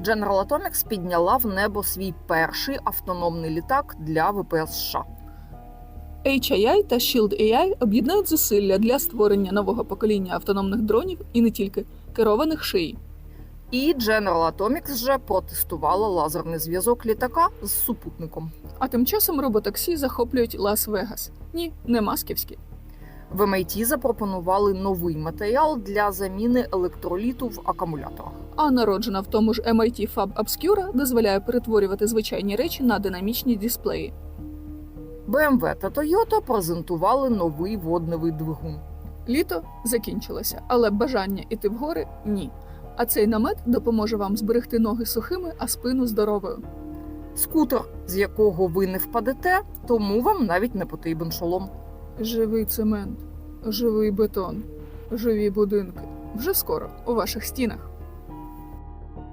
General Atomics підняла в небо свій перший автономний літак для ВПС США. HII та Shield AI об'єднають зусилля для створення нового покоління автономних дронів і не тільки керованих шиї. І General Atomics вже протестувала лазерний зв'язок літака з супутником. А тим часом роботаксі захоплюють Лас-Вегас. Ні, не масківські. В MIT запропонували новий матеріал для заміни електроліту в акумуляторах. А народжена в тому ж MIT Fab Obscura дозволяє перетворювати звичайні речі на динамічні дисплеї. BMW та Toyota презентували новий водневий двигун. Літо закінчилося, але бажання іти в гори ні. А цей намет допоможе вам зберегти ноги сухими, а спину здоровою. Скутер, з якого ви не впадете, тому вам навіть не потрібен шолом. Живий цемент, живий бетон, живі будинки. Вже скоро у ваших стінах.